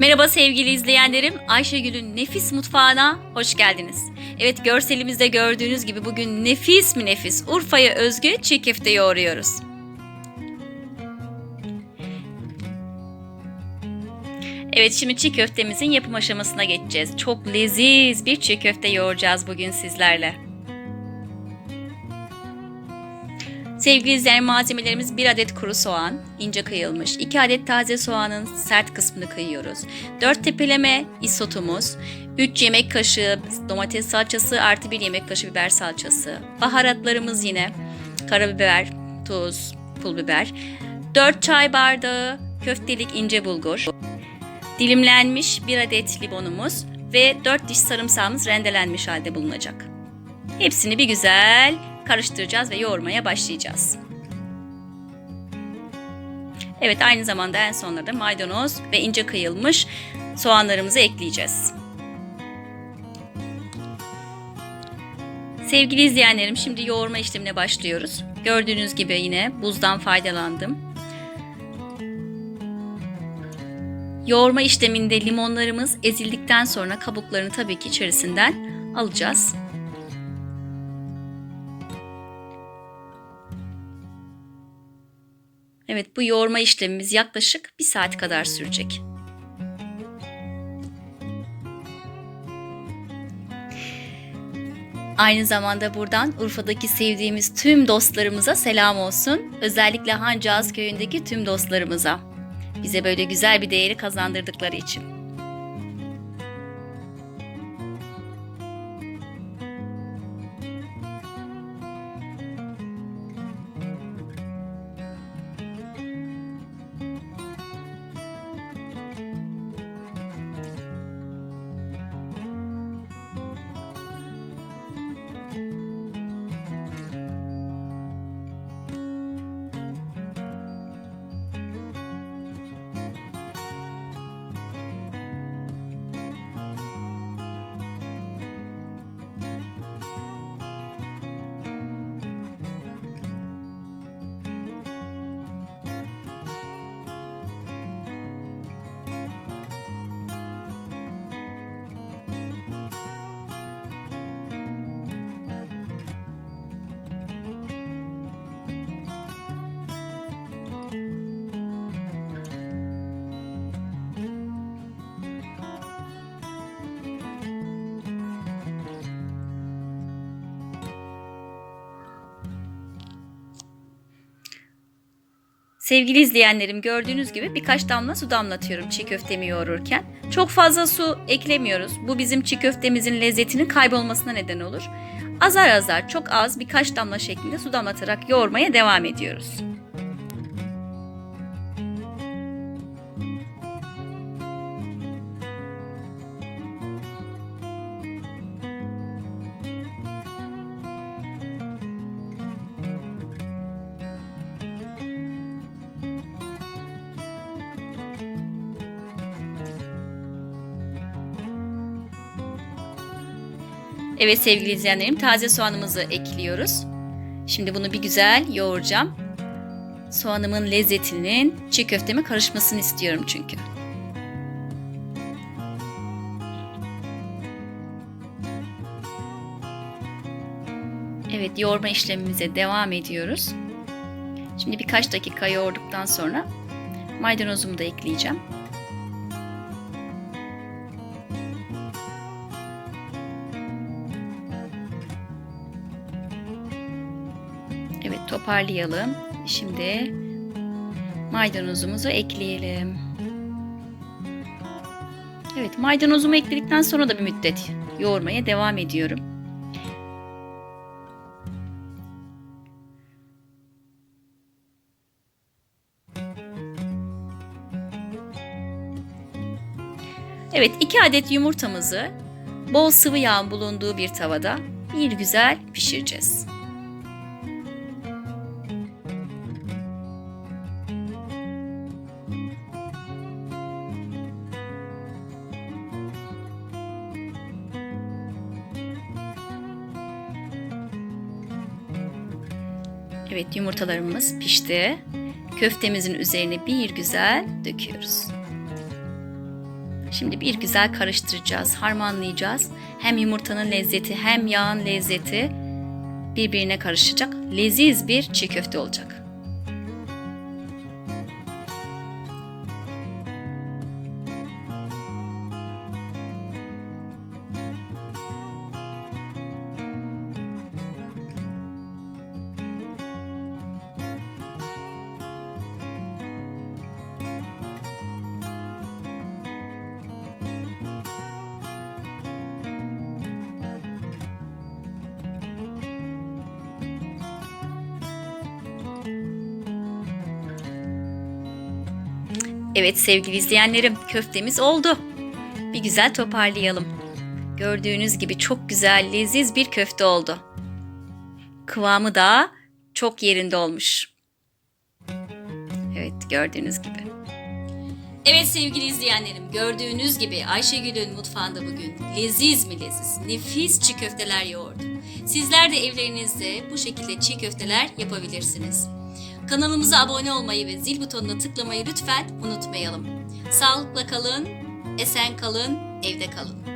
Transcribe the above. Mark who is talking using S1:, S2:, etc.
S1: Merhaba sevgili izleyenlerim. Ayşegül'ün nefis mutfağına hoş geldiniz. Evet görselimizde gördüğünüz gibi bugün nefis mi nefis Urfa'ya özgü çiğ köfte yoğuruyoruz. Evet şimdi çiğ köftemizin yapım aşamasına geçeceğiz. Çok leziz bir çiğ köfte yoğuracağız bugün sizlerle. Sevgili izleyen malzemelerimiz 1 adet kuru soğan, ince kıyılmış, 2 adet taze soğanın sert kısmını kıyıyoruz. 4 tepeleme isotumuz, 3 yemek kaşığı domates salçası artı 1 yemek kaşığı biber salçası. Baharatlarımız yine karabiber, tuz, pul biber. 4 çay bardağı köftelik ince bulgur. Dilimlenmiş 1 adet limonumuz ve 4 diş sarımsağımız rendelenmiş halde bulunacak. Hepsini bir güzel karıştıracağız ve yoğurmaya başlayacağız. Evet aynı zamanda en sonlarda maydanoz ve ince kıyılmış soğanlarımızı ekleyeceğiz. Sevgili izleyenlerim şimdi yoğurma işlemine başlıyoruz. Gördüğünüz gibi yine buzdan faydalandım. Yoğurma işleminde limonlarımız ezildikten sonra kabuklarını tabii ki içerisinden alacağız. Evet bu yoğurma işlemimiz yaklaşık bir saat kadar sürecek. Aynı zamanda buradan Urfa'daki sevdiğimiz tüm dostlarımıza selam olsun. Özellikle Hancağız köyündeki tüm dostlarımıza. Bize böyle güzel bir değeri kazandırdıkları için. Sevgili izleyenlerim gördüğünüz gibi birkaç damla su damlatıyorum çiğ köftemi yoğururken. Çok fazla su eklemiyoruz. Bu bizim çiğ köftemizin lezzetinin kaybolmasına neden olur. Azar azar çok az birkaç damla şeklinde su damlatarak yoğurmaya devam ediyoruz. Evet sevgili izleyenlerim taze soğanımızı ekliyoruz. Şimdi bunu bir güzel yoğuracağım. Soğanımın lezzetinin çiğ köfteme karışmasını istiyorum çünkü. Evet yoğurma işlemimize devam ediyoruz. Şimdi birkaç dakika yoğurduktan sonra maydanozumu da ekleyeceğim. Toparlayalım. Şimdi maydanozumuzu ekleyelim. Evet maydanozumu ekledikten sonra da bir müddet yoğurmaya devam ediyorum. Evet 2 adet yumurtamızı bol sıvı yağın bulunduğu bir tavada bir güzel pişireceğiz. Evet yumurtalarımız pişti. Köftemizin üzerine bir güzel döküyoruz. Şimdi bir güzel karıştıracağız, harmanlayacağız. Hem yumurtanın lezzeti hem yağın lezzeti birbirine karışacak. Leziz bir çiğ köfte olacak. Evet sevgili izleyenlerim köftemiz oldu. Bir güzel toparlayalım. Gördüğünüz gibi çok güzel leziz bir köfte oldu. Kıvamı da çok yerinde olmuş. Evet gördüğünüz gibi. Evet sevgili izleyenlerim gördüğünüz gibi Ayşegül'ün mutfağında bugün leziz mi leziz nefis çiğ köfteler yoğurdu. Sizler de evlerinizde bu şekilde çiğ köfteler yapabilirsiniz. Kanalımıza abone olmayı ve zil butonuna tıklamayı lütfen unutmayalım. Sağlıkla kalın, esen kalın, evde kalın.